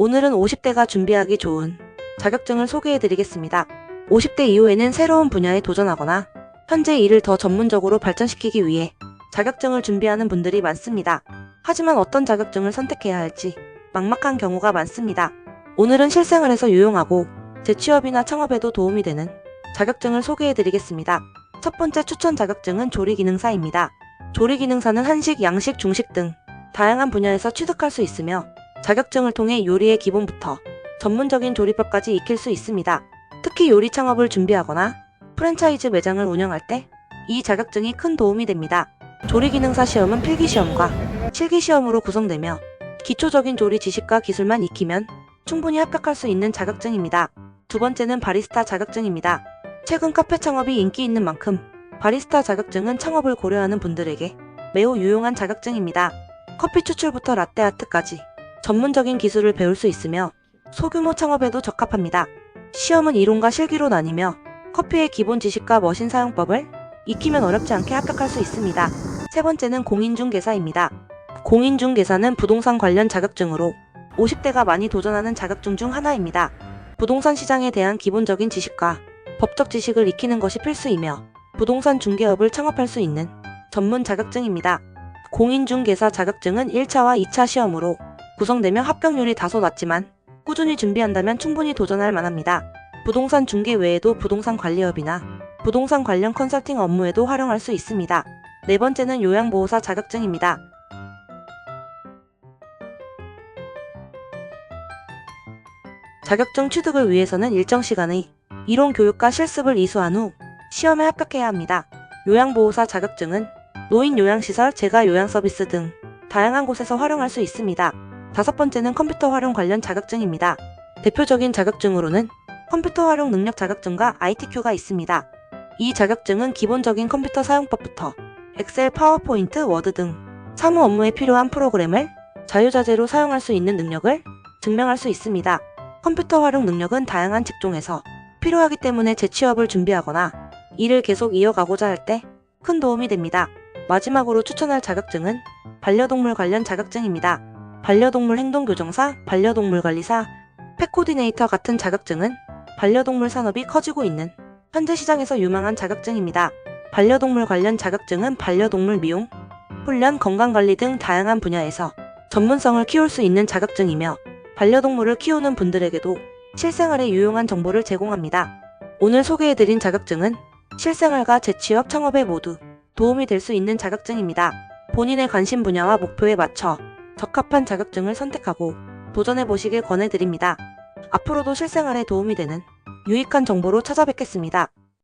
오늘은 50대가 준비하기 좋은 자격증을 소개해드리겠습니다. 50대 이후에는 새로운 분야에 도전하거나 현재 일을 더 전문적으로 발전시키기 위해 자격증을 준비하는 분들이 많습니다. 하지만 어떤 자격증을 선택해야 할지 막막한 경우가 많습니다. 오늘은 실생활에서 유용하고 재취업이나 창업에도 도움이 되는 자격증을 소개해드리겠습니다. 첫 번째 추천 자격증은 조리기능사입니다. 조리기능사는 한식, 양식, 중식 등 다양한 분야에서 취득할 수 있으며 자격증을 통해 요리의 기본부터 전문적인 조리법까지 익힐 수 있습니다. 특히 요리 창업을 준비하거나 프랜차이즈 매장을 운영할 때 이 자격증이 큰 도움이 됩니다. 조리기능사 시험은 필기시험과 실기시험으로 구성되며 기초적인 조리 지식과 기술만 익히면 충분히 합격할 수 있는 자격증입니다. 두 번째는 바리스타 자격증입니다. 최근 카페 창업이 인기 있는 만큼 바리스타 자격증은 창업을 고려하는 분들에게 매우 유용한 자격증입니다. 커피 추출부터 라떼 아트까지 전문적인 기술을 배울 수 있으며 소규모 창업에도 적합합니다. 시험은 이론과 실기로 나뉘며 커피의 기본 지식과 머신 사용법을 익히면 어렵지 않게 합격할 수 있습니다. 세 번째는 공인중개사입니다. 공인중개사는 부동산 관련 자격증으로 50대가 많이 도전하는 자격증 중 하나입니다. 부동산 시장에 대한 기본적인 지식과 법적 지식을 익히는 것이 필수이며 부동산 중개업을 창업할 수 있는 전문 자격증입니다. 공인중개사 자격증은 1차와 2차 시험으로 구성되며 합격률이 다소 낮지만 꾸준히 준비한다면 충분히 도전할 만합니다. 부동산 중개 외에도 부동산 관리업이나 부동산 관련 컨설팅 업무에도 활용할 수 있습니다. 네 번째는 요양보호사 자격증입니다. 자격증 취득을 위해서는 일정 시간의 이론 교육과 실습을 이수한 후 시험에 합격해야 합니다. 요양보호사 자격증은 노인 요양시설, 재가 요양 서비스 등 다양한 곳에서 활용할 수 있습니다. 다섯 번째는 컴퓨터 활용 관련 자격증입니다. 대표적인 자격증으로는 컴퓨터 활용 능력 자격증과 ITQ가 있습니다. 이 자격증은 기본적인 컴퓨터 사용법부터 엑셀, 파워포인트, 워드 등 사무 업무에 필요한 프로그램을 자유자재로 사용할 수 있는 능력을 증명할 수 있습니다. 컴퓨터 활용 능력은 다양한 직종에서 필요하기 때문에 재취업을 준비하거나 일을 계속 이어가고자 할 때 큰 도움이 됩니다. 마지막으로 추천할 자격증은 반려동물 관련 자격증입니다. 반려동물 행동교정사, 반려동물 관리사, 펫코디네이터 같은 자격증은 반려동물 산업이 커지고 있는 현재 시장에서 유망한 자격증입니다. 반려동물 관련 자격증은 반려동물 미용, 훈련, 건강관리 등 다양한 분야에서 전문성을 키울 수 있는 자격증이며 반려동물을 키우는 분들에게도 실생활에 유용한 정보를 제공합니다. 오늘 소개해드린 자격증은 실생활과 재취업, 창업에 모두 도움이 될 수 있는 자격증입니다. 본인의 관심 분야와 목표에 맞춰 적합한 자격증을 선택하고 도전해 보시길 권해드립니다. 앞으로도 실생활에 도움이 되는 유익한 정보로 찾아뵙겠습니다.